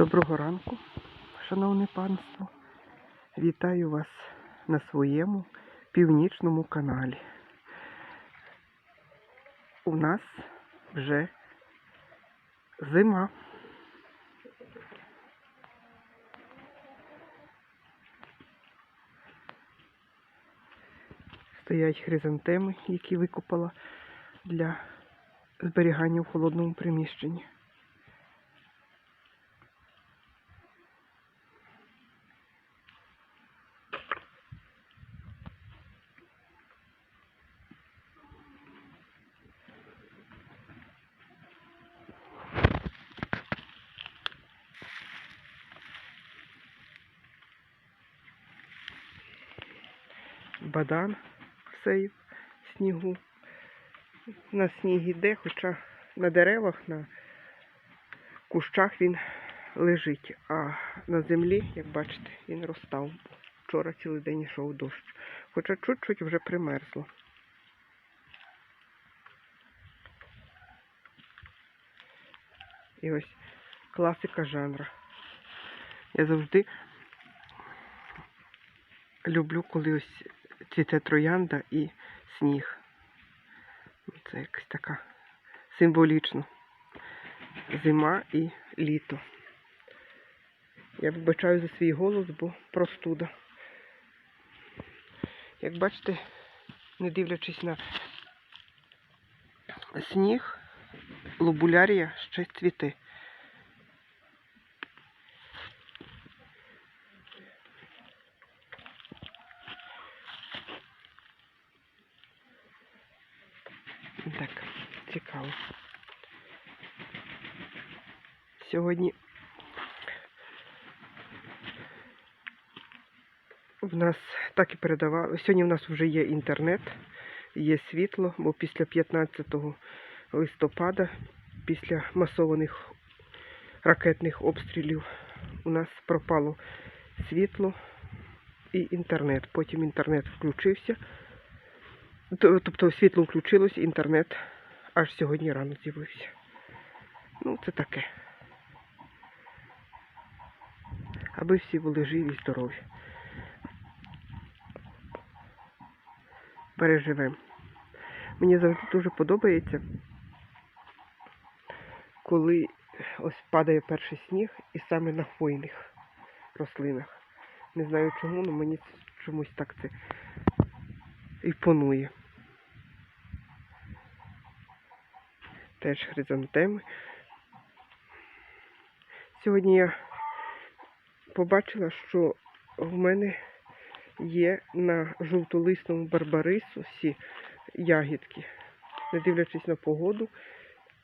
Доброго ранку, шановне панство. Вітаю вас на своєму північному каналі. У нас вже зима. Стоять хризантеми, які викопала для зберігання в холодному приміщенні. Бадан в снігу. На сніг іде, хоча на деревах, на кущах він лежить, а на землі, як бачите, він розстав. Вчора цілий день йшов дощ. Хоча чуть-чуть вже примерзло. І ось класика жанру. Я завжди люблю, коли ось цвіте троянда і сніг. Це якась така символічно. Зима і літо. Я вибачаю за свій голос, бо простуда. Як бачите, не дивлячись на сніг, лобулярія ще цвіте. Так, цікаво. Сьогодні в нас так і передавали. Сьогодні в нас вже є інтернет, є світло, бо після 15 листопада, після масованих ракетних обстрілів, у нас пропало світло і інтернет. Потім інтернет включився. Тобто світло включилось, інтернет аж сьогодні рано з'явився. Ну, це таке. Аби всі були живі і здорові. Переживемо. Мені завжди дуже подобається, коли ось падає перший сніг і саме на хвойних рослинах. Не знаю чому, але мені чомусь так це імпонує. Теж хризантеми. Сьогодні я побачила, що в мене є на жовтолисному барбарисусі ягідки. Не дивлячись на погоду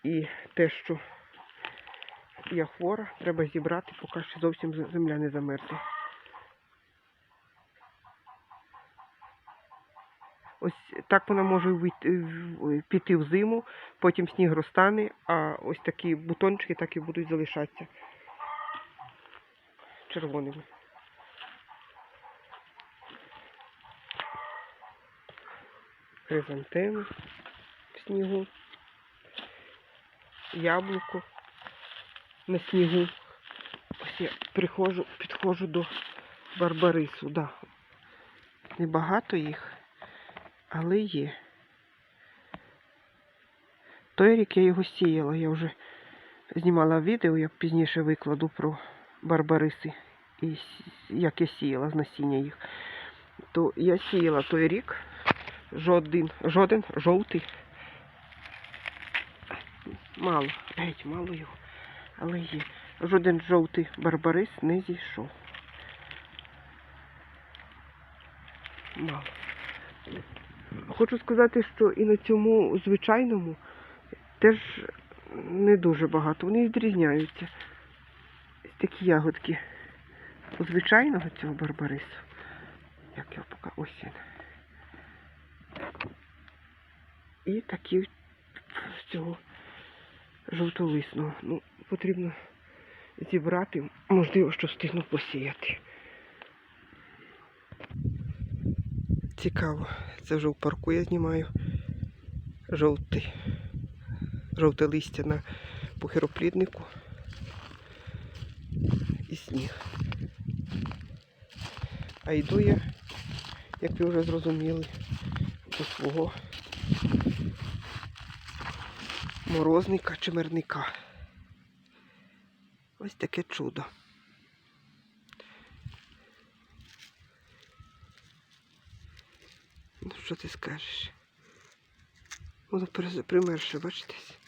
і те, що я хвора, треба зібрати, поки ще зовсім земля не замерзла. Ось так вона може вийти- піти в зиму, потім сніг розтане, а ось такі бутончики так і будуть залишатися червоними. Хризантеми в снігу, яблуко на снігу. Ось я приходжу, підходжу до барбарису, да. Небагато їх але є. Той рік я його сіяла, я вже знімала відео, я пізніше викладу про барбариси і як я сіяла з насіння їх. То я сіяла той рік жоден, жоден жовтий. Мало, геть, мало його, але є. Жоден жовтий барбарис не зійшов. Мало. Хочу сказати, що і на цьому звичайному теж не дуже багато. Вони відрізняються. Такі ягодки у звичайного цього барбарису. Як його пока ось він. І такі з цього жовтолисного. Ну, потрібно зібрати, можливо, що встигну посіяти. Цікаво. Це вже в парку я знімаю. Жовтий. Жовте листя на похиропліднику. і сніг. А йду я, як ви вже зрозуміли, до свого морозника чи мирника. Ось таке чудо. Ну, що ти скажеш? Воно примерше, бачитесь?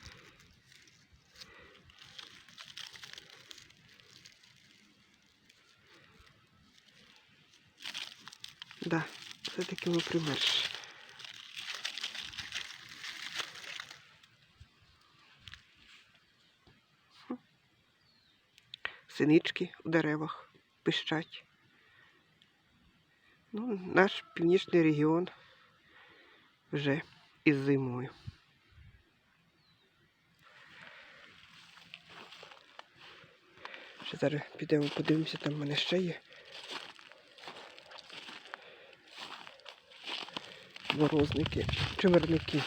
Да, все-таки воно примерше. Синички у деревах пищать. Ну, наш північний регіон вже із зимою. Ще зараз підемо подивимося, там в мене ще є. Морозники, чимерники.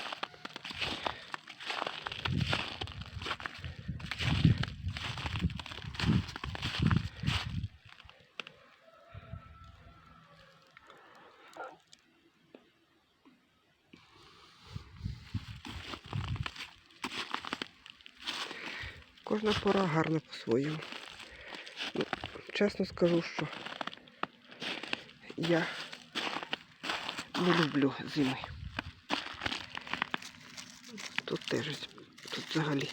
Кожна пора гарна по-своєму. Ну, чесно скажу, що я не люблю зими. Тут теж тут взагалі.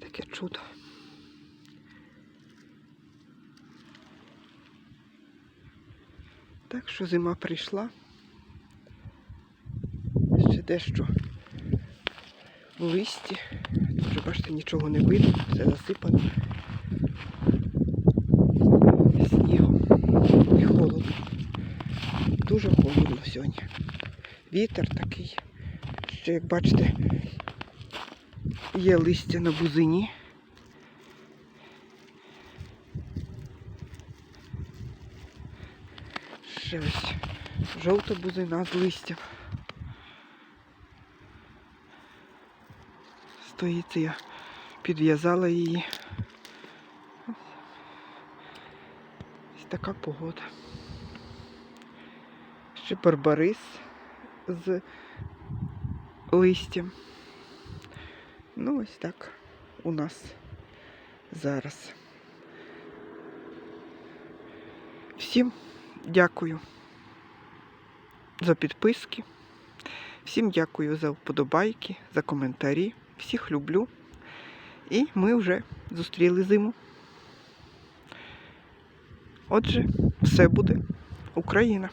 Таке чудо. Так що зима прийшла. Ще дещо в листі. Тут вже бачите, нічого не видно, все засипано. Снігом і холодно. Дуже холодно сьогодні. Вітер такий. Ще, як бачите, є листя на бузині. Ще ось жовта бузина з листям. Стоїть я підв'язала її. Ось така погода. Ще барбарис з листям. Ну, ось так у нас зараз. Всім дякую за підписки. Всім дякую за вподобайки, за коментарі. Всіх люблю. І ми вже зустріли зиму. Отже, все буде Україна.